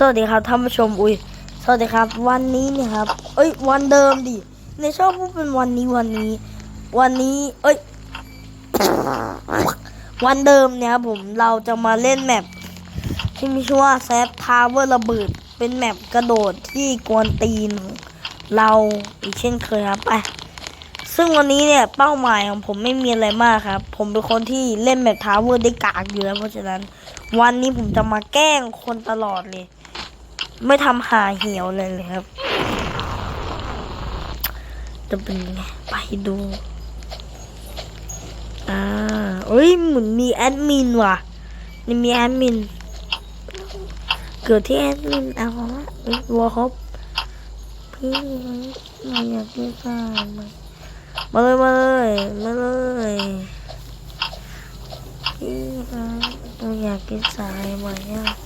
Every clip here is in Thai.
สวัสดีครับท่านผู้ชมอุ้ยสวัสดีครับ วันนี้เนี่ยครับ เอ้ย วันเดิมดิในชอบพูดเป็นวันนี้วันนี้ วันนี้ เอ้ย วันเดิมเนี่ยครับผมเราจะมาเล่นแมปที่มีชื่อว่าแซฟทาวเวอร์ระเบิด เป็นแมปกระโดดที่กวนตีน เราอีกเช่นเคยครับไปซึ่งวันนี้เนี่ยเป้าหมายของผมไม่มีอะไรมากครับ ผมเป็นคนที่เล่นแมปทาวเวอร์ได้กากอยู่แล้วเพราะฉะนั้น วันนี้ผมจะมาแกล้งคนตลอดเลย ไม่ทำหาเหี่ยวเลยเลยครับ จะเป็นไงไปดูอ่าเอ้ยเหมือนมีแอดมินว่ะนี่มีแอดมิน เกิดที่แอดมินเอาละเอ้ยวอฮอปพี่เราอยากได้สายมามาเลยมาเลยมาเลยพี่ครับเราอยากกินสายมอะอืม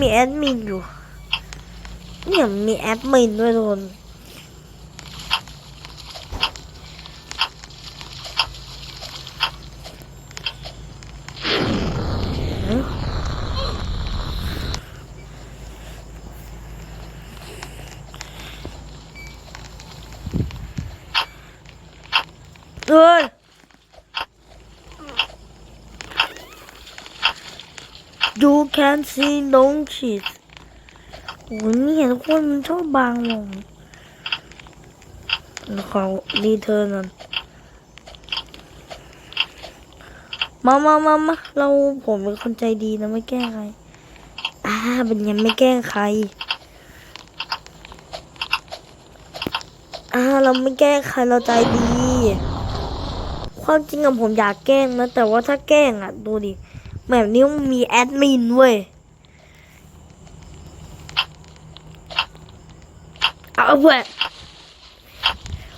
มีแอดมินอยู่เนี่ยมีแอดมินด้วยทุกคนฮะเอ้ย You can see long sheets โอ้ยนี่เห็นคนมันชอบบางลงขอรีเทิร์นก่อนมามามามาเราผมเป็นคนใจดีนะไม่แกล้งใคร อ่าเป็นยังไม่แกล้งใคร อ่าเราไม่แกล้งใครเราใจดี ความจริงอะผมอยากแกล้งนะ แต่ว่าถ้าแกล้งอะดูดิ แบบนี้มันมีแอดมินเว้ย เอาเพื่อน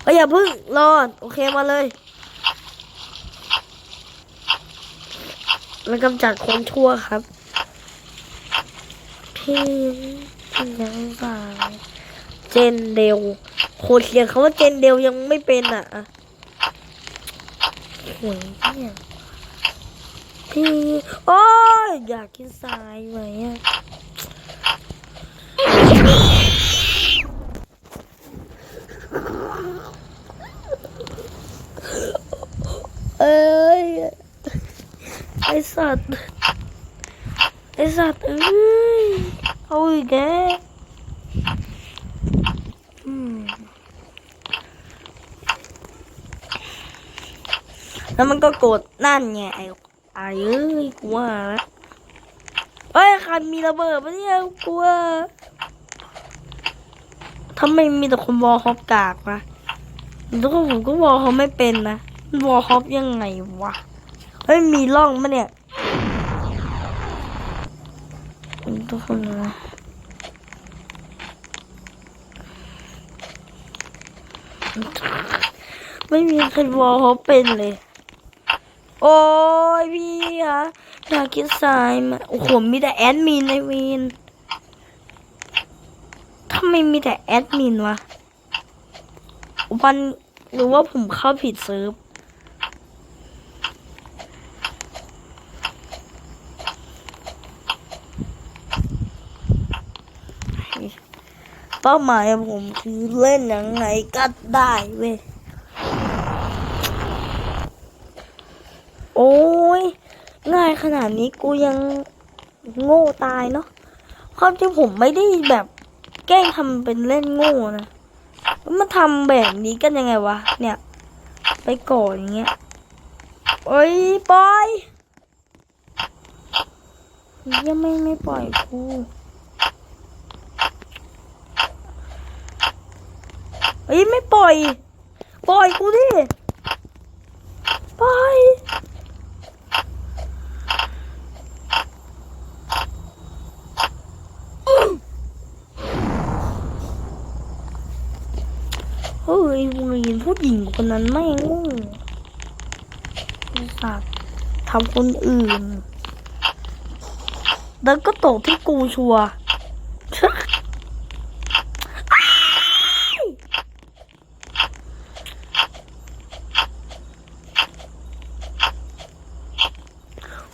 เอ้ยอย่าพึ่งรอโอเคมาเลยแล้วกำจัดคนชั่วครับพี่ยังสาเจนเดลโคตรเสียงเขาว่าเจนเดลยังไม่เป็นอะอะโอ้ยเนี่ย พี่โอ้ยอยากกินทรายไหมอะเอ้ยไอสัตว์ไอสัตว์เอ้ยเอาอีกแกแล้วมันก็กดนั่นไงไอ้ ไอ้เอ้ยกลัวแล้วเอ้ยใครมีระเบิดปะเนี่ยกลัวทำไมมีแต่คนวอลฮอปกากวะแล้วก็ผมก็วอลฮอปไม่เป็นนะวอลฮอปยังไงวะเฮ้ยมีร่องมะเนี่ยทุกคนนะไม่มีใครวอลฮอปเป็นเลย โอ้ยพี่คะอยากกินทรายมาโอ้โหมีแต่แอดมินในวีนทำไมมีแต่แอดมินวะวันหรือว่าผมเข้าผิดเซิร์ฟเป้าหมายผมคือเล่นยังไงก็ได้เว้ย อ้ยง่ายขนาดนี้กูยังโง่ตายเนาะความจริงผมไม่ได้แบบแกล้งทำเป็นเล่นโง่นะมาทำแบบนี้กันยังไงวะ เนี่ย ไปก่อนอย่างเงี้ยโอ้ยปล่อยยังไม่ไม่ปล่อยกูเฮ้ยไม่ปล่อย ปล่อยกูดิ ปล่อย เฮ้ยมึงเห็น ผู้หญิงคนนั้นไม่งงูไอ้สัตว์ทำคนอื่น แล้วก็ตกที่กูชัว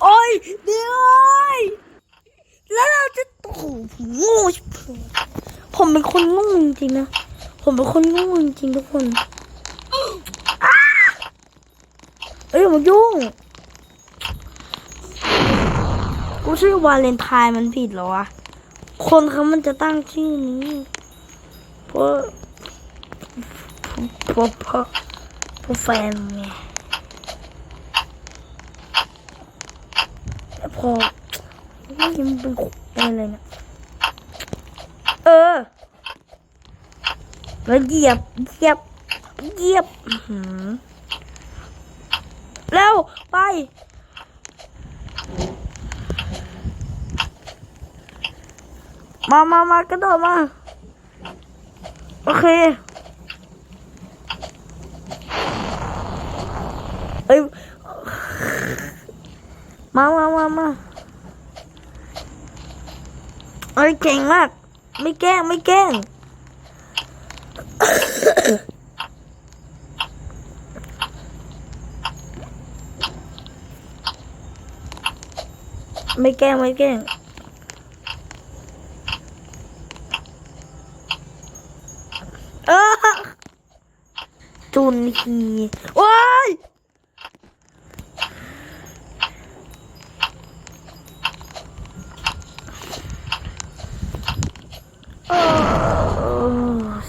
โอ้ยเดี๋ยวผมโง่ชิบผมเป็นคนโง่จริงๆนะ ผมเป็นคนโง่จริงๆทุกคนอ้าเอ้ยอย่ามายุ่ง กูชื่อวาเลนไทน์มันผิดเหรอวะ คนเขามันจะตั้งชื่อนี้เพราะเพราะเพราะเพราะแฟนไงแต่พอไม่ยังเป็นอะไรเนี่ยเออ แล้วเหยียบเหยียบเหยียบ อือ เร็ว ไป มามามากระโดดมา โอเค เอ้ย มามามามาเอ้ยเก่งมาก ไม่แกล้ง ไม่แกล้ง ไม่แกล้งไม่แกล้งเออจุนฮีว้าย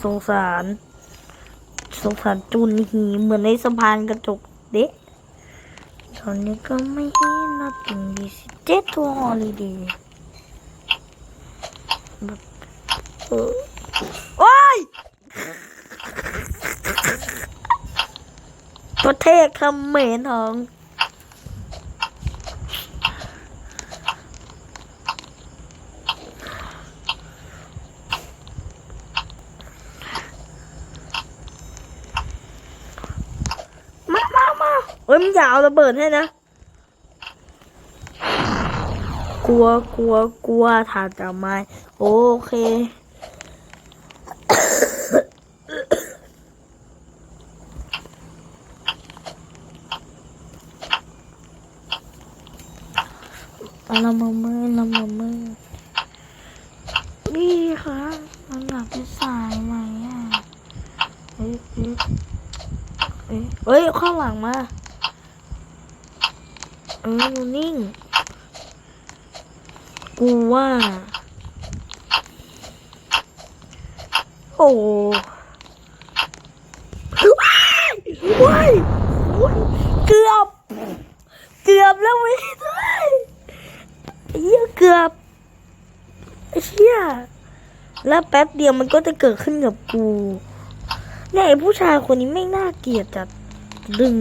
สงสาร สงสารจุนฮีเหมือนในสะพานกระจกเด็ก ตอนนี้ก็ไม่เห็นนาติงดิสเจ็ตทัวฮอลิเดย์แบบเออว้ายประเทศคำเมนทองมามา มาเอ้ยมึงอย่าเอาระเบิดให้นะ กลัวกลัวกลัวถาดจะไม้โอเค ละมือมือละมือมือนี่ค่ะมันอยากไปสายไหมอะเอ้ยเอ้ยเอ้ยเอ้ยข้างหลังมา เอยู่นิ่ง กูว่า โอ้ว้ายว้ายว้ยเกือบ เกือบแล้วไม่ได้ไอ้เหี้ยเกือบเชี่ยแล้วแป๊บเดียวมันก็จะเกิดขึ้นกับกูเนี่ยไอ้ผู้ชายคนนี้ไม่น่าเกลียดจัดดึง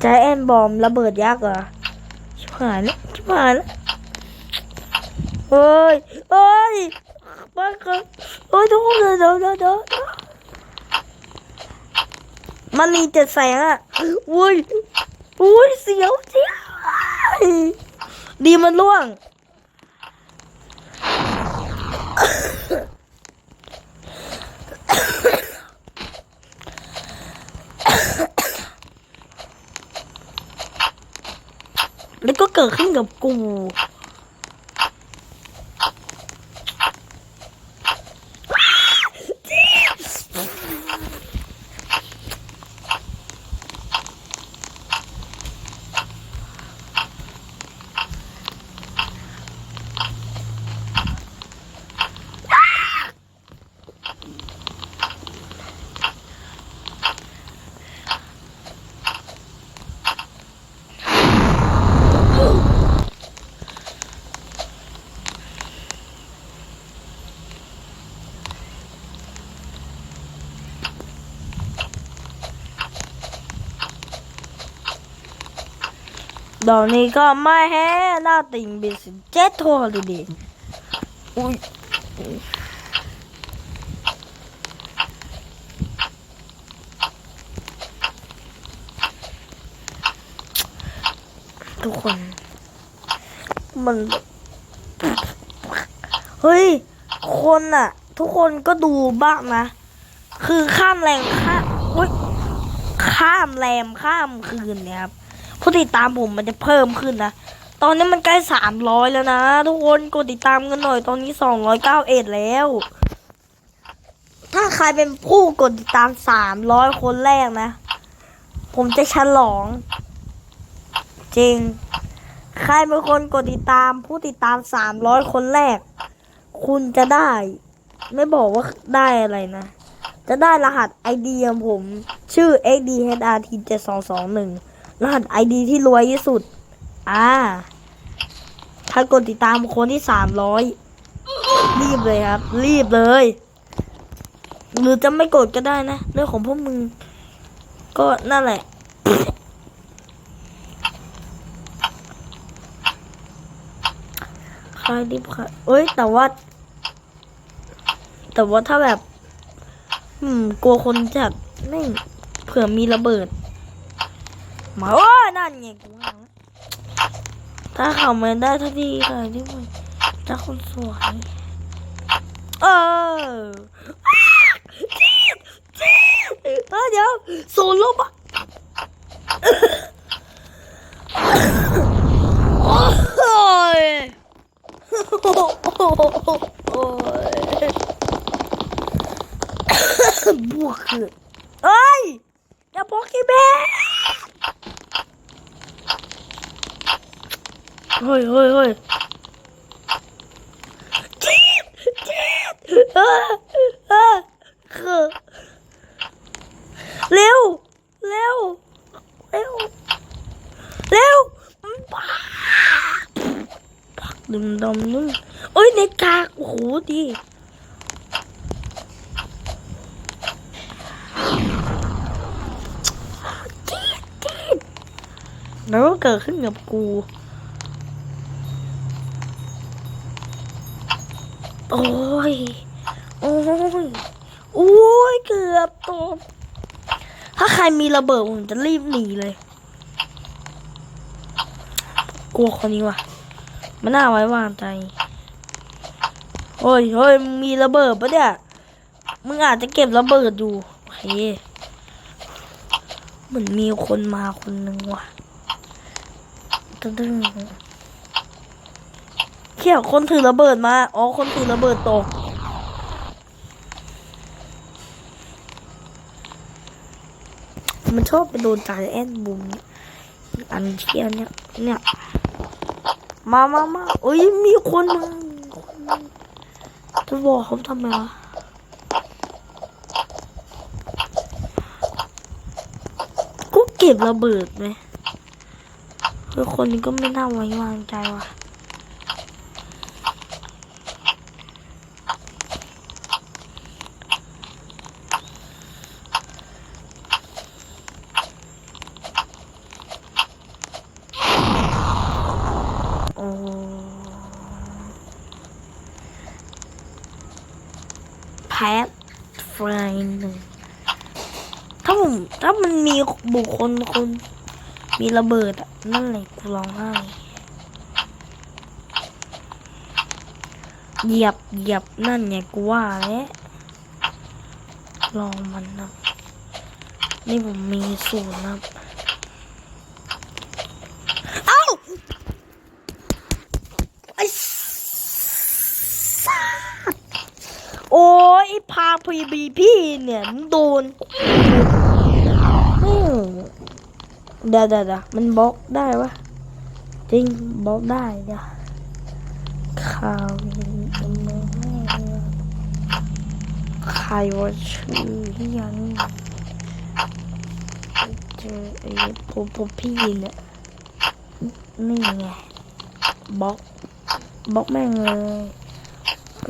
ใจแอนบอมระเบิดยักษ์เหรอชิบหายนะชิบหายนะเฮ้ยเฮ้ยบ้าครับเฮ้ยทุกคนเดี๋ยวเดี๋ยวเดี๋ยวเดี๋ยวมันมีเจ็ดแสงอะอุ้ยอุ้ยเสียวเสียวดีมันล่วง แล้วก็เกิ ดขึ้นกับกูดอกนี้ก็ไม่แห้หน้าติ่งบิสเจ็ตโทอลิดีอุ้ยทุกคน มันแบบเฮ้ย คนอะทุกคนก็ดูบ้างนะ คือข้ามแรงข้ามอุ้ยข้ามแรมข้ามคืนเนี่ยครับ ผู้ติดตามผมมันจะเพิ่มขึ้นนะ ตอนนี้มันใกล้สามร้อยแล้วนะ ทุกคนกดติดตามกันหน่อย ตอนนี้สองร้อยเก้าเอ็ดแล้ว ถ้าใครเป็นผู้กดติดตามสามร้อยคนแรกนะ ผมจะฉลอง จริง ใครเป็นคนกดติดตาม ผู้ติดตามสามร้อยคนแรก คุณจะได้ ไม่บอกว่าได้อะไรนะจะได้รหัส ID ของผม ชื่อ xdhrt 7221 รหัส ID ที่รวยที่สุด อ่า ถ้ากดติดตามคนที่300รีบเลยครับ รีบเลย หรือจะไม่กดก็ได้นะ เรื่องของพวกมึง ก็นั่นแหละใครรีบค่ะเอ้ย แต่ว่า แต่ว่าถ้าแบบ อืม กลัวคนจัดไม่เผื่อมีระเบิด มาโอ้นั่นไงกูถ้าเขาไม่ได้ทันทีเลยที่มันถ้าคนสวยเออจี๊ดจี๊ดเออเดี๋ยวโซโล่ปะโอ้ยโอ้ยบวกคือเอ้ยอย่าบอกกี่แม่ เฮ้ยเฮ้ยเฮ้ยจี๊ดจี๊ดเออเออคือเร็ว เร็ว เร็ว เร็วบ้าปักดึมดมนุ่นเอ้ยในกากโอ้โหดีแล้วก็เกิดขึ้นกับกู โอ้ย โอ้ย โอ้ย เกือบตกถ้าใครมีระเบิดผมจะรีบหนีเลย กลัวคนนี้ว่ะ มันน่าไว้วางใจเฮ้ยเฮ้ยมีระเบิดปะเนี่ย มึงอาจจะเก็บระเบิดอยู่โอเคเหมือนมีคนมาคนหนึ่งว่ะตึ้ง เขี่ยคนถือระเบิดมา อ๋อ คนถือระเบิดตก มันชอบไปโดนใจแอนบุมเนี่ยอันเชี่ยเนี่ย เนี่ย มามามาเอ้ยมีคนมามีคนมาจะบอกเขาทำไมวะกูเก็บระเบิดไหมคือคนนี้ก็ไม่น่าไว้วางใจว่ะ แพทฟหนึ่งถ้าผมถ้ามันมีบุคคลคนมีระเบิดอะนั่นแหละกูร้องไห้เหยียบเหยียบนั่นไงกูว่าแล้วลองมันนะนี่ผมมีสูตรนะครับเอ้าไอ้สัสโอ้ยไบีบีพี่เนี่ยมันโดนเดี๋ยวเดี๋ยวเดะมันบล็อกได้ปะจริงบล็อกได้เดี๋ยวข่าวใครว่าชื่อที่ยังเจอไอ้ผมผมพี่เนี่ยนี่ไงบล็อกบล็อกแม่งเลย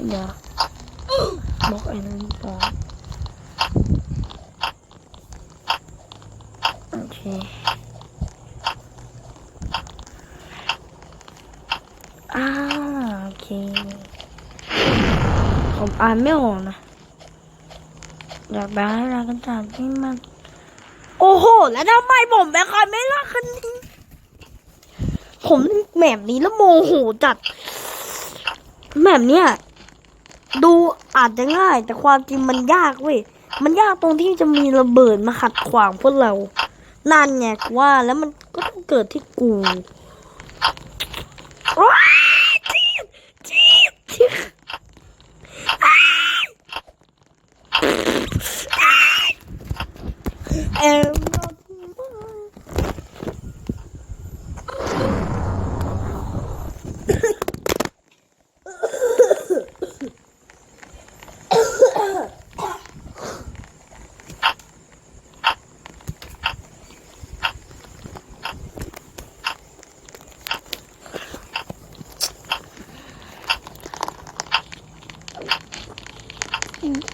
เดี๋ยว บล็อกไอ้นั่นก่อนโอเคอ่าโอเค ผมอ่านไม่ออกนะอยากแบ่งให้รักกันจากที่มัน โอ้โห แล้วทำไมผมแบ่งใครไม่รักกันนี้ผมแหมบนี้แล้วโมโหจัดแหมบเนี้ย ดูอาจจะง่าย แต่ความจริงมันยากเว้ย มันยากตรงที่จะมีระเบิดมาขัดขวางพวกเรา นั่นไงว่าแล้วมันก็ต้องเกิดที่กู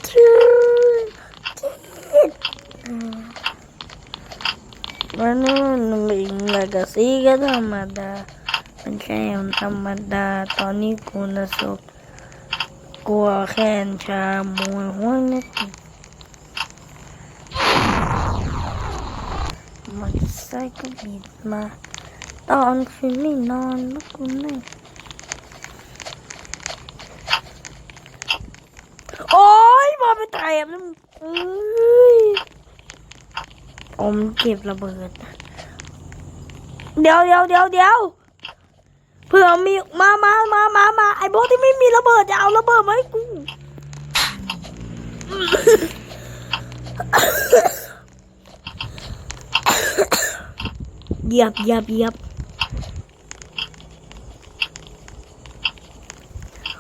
ชื่อมันนู่นมิงละกะสีก็ธร ไปแตะแล้วมึงเอ้ยอมเก็บระเบิด เดี๋ยวเดี๋ยวเดี๋ยวเดี๋ยวเผื่อมีมามามามามาไอ้โบทที่ไม่มีระเบิดจะเอาระเบิดมาให้กูเหยียบเหยียบเหยียบ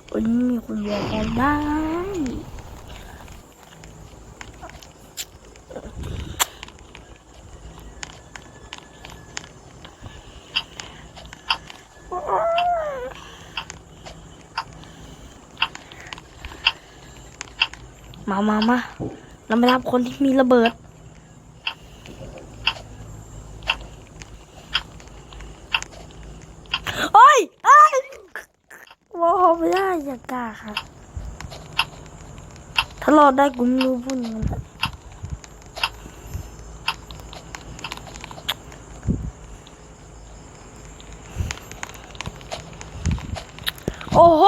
โอ้ยมีคนบอกกันได้ มามามาเราไปรับคนที่มีระเบิด โอ้ยเอ้ยว้าไม่ได้อย่ากล้าครับถ้ารอดได้กูไม่รู้พูดยังไงนโอ้โห